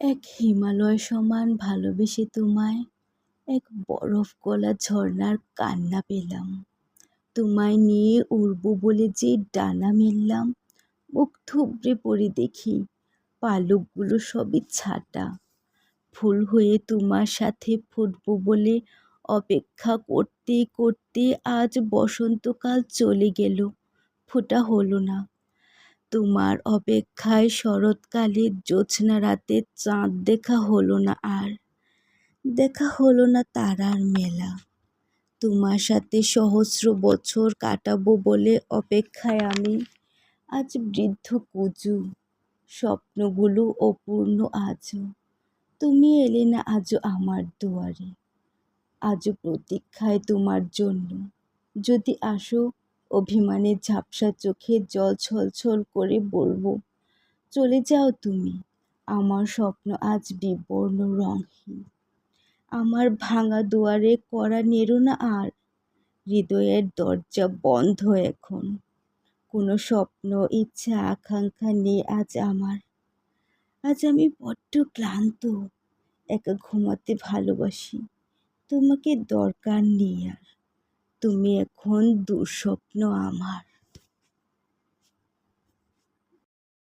এক হিমালয় সমান ভালোবেসে তোমায় এক বরফ গলা ঝর্ণার কান্না পেলাম। তোমায় নিয়ে উড়ব বলে যে ডানা মেললাম, মুখ থুবড়ে পড়ে দেখি পালকগুলো সবই ছাটা। ফুল হয়ে তোমার সাথে ফুটব বলে অপেক্ষা করতে করতে আজ বসন্তকাল চলে গেল, ফোটা হলো না। তোমার অপেক্ষায় শরৎকালের জ্যোৎস্না রাতে চাঁদ দেখা হলো না আর। দেখা হলো না তারার মেলা। তোমার সাথে সহস্র বছর কাটাবো বলে অপেক্ষায় আমি। আজ বৃদ্ধ কুজু। স্বপ্নগুলো অপূর্ণ আজও। তুমি এলে না আজও আমার দুয়ারে। আজও প্রতীক্ষায় তোমার জন্য। যদি আসো অভিমানের ঝাপসা চোখে জল ছলছল করে বলব, চলে যাও তুমি। আমার স্বপ্ন আজ বিবর্ণ রঙহীন। আমার ভাঙা দুয়ারে করা নেড়ো না আর। হৃদয়ের দরজা বন্ধ এখন। কোনো স্বপ্ন, ইচ্ছা, আকাঙ্ক্ষা নেই আজ আমার। আজ আমি বড্ড ক্লান্ত। একা ঘুমাতে ভালোবাসি। তোমাকে দরকার নেই আর। তুমি এখন দুঃস্বপ্ন আমার।